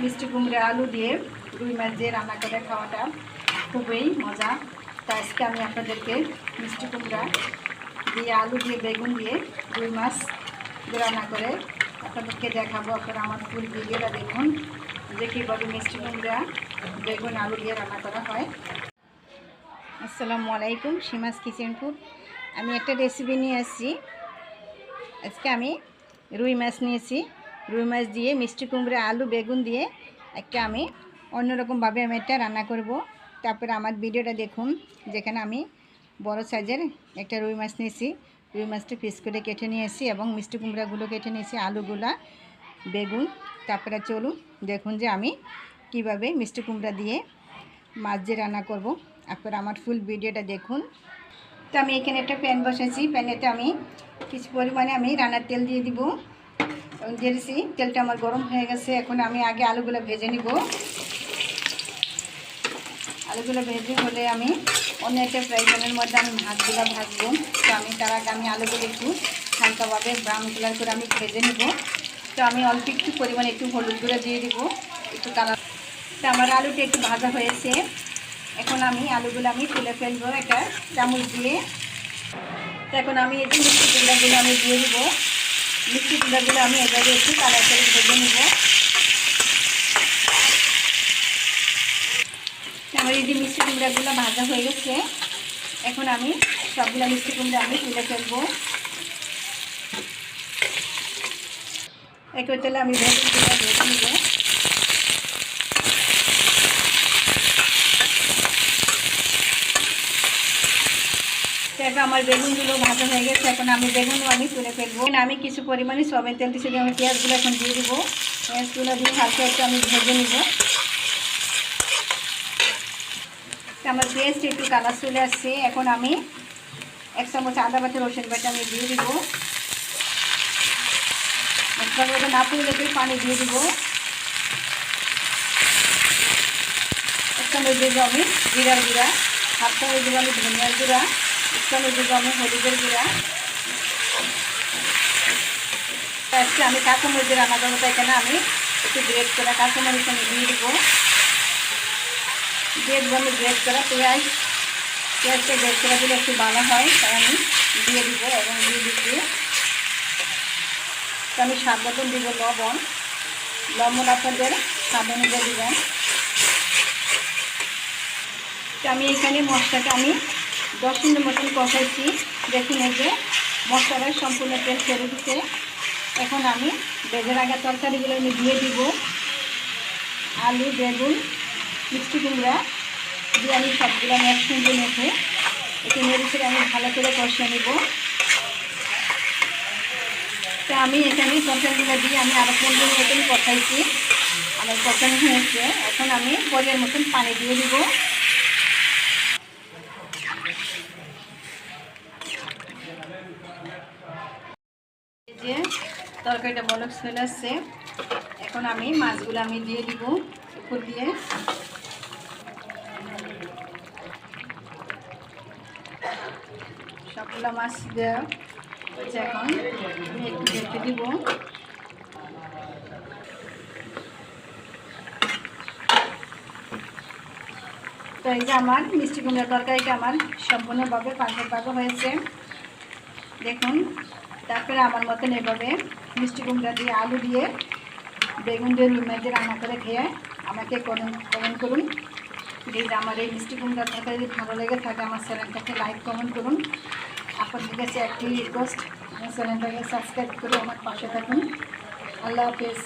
মিষ্টি কুমড়ে, আলু দিয়ে রুই মাছ দিয়ে রান্না করে খাওয়াটা খুবই মজা। তা আজকে আমি আপনাদেরকে মিষ্টি কুমড়া দিয়ে, আলু দিয়ে, বেগুন দিয়ে রুই মাছ দিয়ে রান্না করে আপনাদেরকে দেখাবো। আপনারা আমার ফুল ভিডিওটা দেখুন, যে কীভাবে মিষ্টি কুমড়া, বেগুন, আলু দিয়ে রান্না করা হয়। আসসালামু আলাইকুম, সীমাস কিচেন ফুড। আমি একটা রেসিপি নিয়ে আসছি। আজকে আমি রুই মাছ নিয়েছি। রুই মাছ দিয়ে, মিষ্টি কুমড়া, আলু, বেগুন দিয়ে একটা আমি অন্যরকমভাবে আমি একটা রান্না করব। তারপরে আমার ভিডিওটা দেখুন, যেখানে আমি বড় সাইজের একটা রুই মাছ নিয়েছি। রুই মাছটা পিস করে কেটে নিয়েছি এবং মিষ্টি কুমড়াগুলো কেটে নিয়েছি, আলুগুলা, বেগুন, তারপরে চলুন দেখুন যে আমি কীভাবে মিষ্টি কুমড়া দিয়ে মাছ দিয়ে রান্না করব। আপনারা আমার ফুল ভিডিওটা দেখুন। তো আমি এখানে একটা প্যান বসেছি প্যানেতে আমি কিছু পরিমাণে আমি রান্নার তেল দিয়ে দিব। দিয়েছি তেলটা আমার গরম হয়ে গেছে। এখন আমি আগে আলুগুলো ভেজে নিব। আলুগুলো ভেজে হলে আমি অন্য একটা ফ্রাই প্যানের মধ্যে আমি ভাতগুলো ভাজবো। তো আমি তার আগে আমি আলুগুলো একটু হালকাভাবে ব্রাউন কালার করে আমি ভেজে নেব। তো আমি অল্প একটু পরিমাণে একটু হলুদ গুঁড়ো দিয়ে দিব। একটু কালার তো আমার আলুটা একটু ভাজা হয়েছে। এখন আমি আলুগুলো আমি তুলে ফেলব। একটা চামচ দিয়ে। তো এখন আমি যে মিষ্টি আমি দিয়ে দিব। মিষ্টি কুমড়াগুলো আমি এভাবে একটু কালার করে ভেজে নেব। আমার এই যে মিষ্টি কুমড়াগুলো ভাজা হয়ে গেছে, এখন আমি সবগুলো মিষ্টি কুমড়া আমি তুলে ফেলব। একই তেলে আমি ভেজে ভেজে নেব। এখন আমার বেগুনগুলো ভাজা হয়ে গেছে, এখন আমি বেগুনও আমি তুলে ফেলব। আমি কিছু পরিমাণে সবের তেল দিচ্ছি আমি পেঁয়াজগুলো এখন দিয়ে দিব। পেঁয়াজগুলো দিয়ে হালকা একটু আমি ভেজে নিব। আমার পেঁয়াজ একটু কালার চলে আসছে, এখন আমি এক চামচ আদা বাটা রসুন বাটা আমি দিয়ে দিব। মশলাগুলো না পুড়ে পানি দিয়ে দিব। এক চামচ দিয়ে আমি জিরার গুঁড়া, হাফ চামচ দিব আমি ধনিয়ার গুঁড়া। চামচ দিব আমি হলুদের গুঁড়া। আজকে আমি কাঁচামরিচের রান্না করব এখানে আমি একটু গ্রেড করা কাঁচামরিচ আমি দিয়ে দিব। দিয়ে দেবো আমি গ্রেড করা পেঁয়াজ। পেঁয়াজটা গ্রেড করা দিলে একটু ভালো হয়, তাই আমি দিয়ে দিব এবং দিয়ে দিচ্ছি। তো আমি স্বাদ মতন দিব লবণ। লবণ আপনাদের স্বাদ অনুযায়ী দিবেন। তো আমি এখানে মশলাটা আমি দশ মিনিট মতন কষাইছি। দেখুন এই যে মশলাটা সম্পূর্ণ তেল ছেড়ে দিতে এখন আমি বেজে রাখা তরকারিগুলো আমি দিয়ে দিব। আলু, বেগুন, মিষ্টি কুমড়া দিয়ে আমি সবগুলো আমি একসঙ্গে মেখে একটু নেড়ে আমি ভালো করে কষিয়ে নেব। তো আমি এখানে তরকারিগুলো দিয়ে আমি আরও পনেরো মতন কষাইছি। আমার কষানো হয়েছে। এখন আমি পরের মতন পানি দিয়ে দিব যে তরকারিটা বলক চলে আসছে। এখন আমি মাছগুলো আমি দিয়ে দিব উপর দিয়ে। সবগুলো মাছ দেওয়া হচ্ছে এখন। একটু দিব। তো এই যে আমার মিষ্টি কুমড়া তরকারিটা আমার সম্পূর্ণভাবে পাকা পাকা হয়েছে। দেখুন। তারপরে আমার মতন এভাবে মিষ্টি কুমড়া দিয়ে আলু দিয়ে বেগুন দিয়ে রুই দিয়ে রান্না করে খেয়ে আমাকে কমেন্ট করুন। প্লিজ আমার এই মিষ্টি কুমড়া তরকারি যদি ভালো লেগে থাকে, আমার চ্যানেলটাকে লাইক, কমেন্ট করুন। আপনাদের কাছে একটি রিকোয়েস্ট আমার চ্যানেলটাকে সাবস্ক্রাইব করে আমার পাশে থাকুন। আল্লাহ হাফেজ।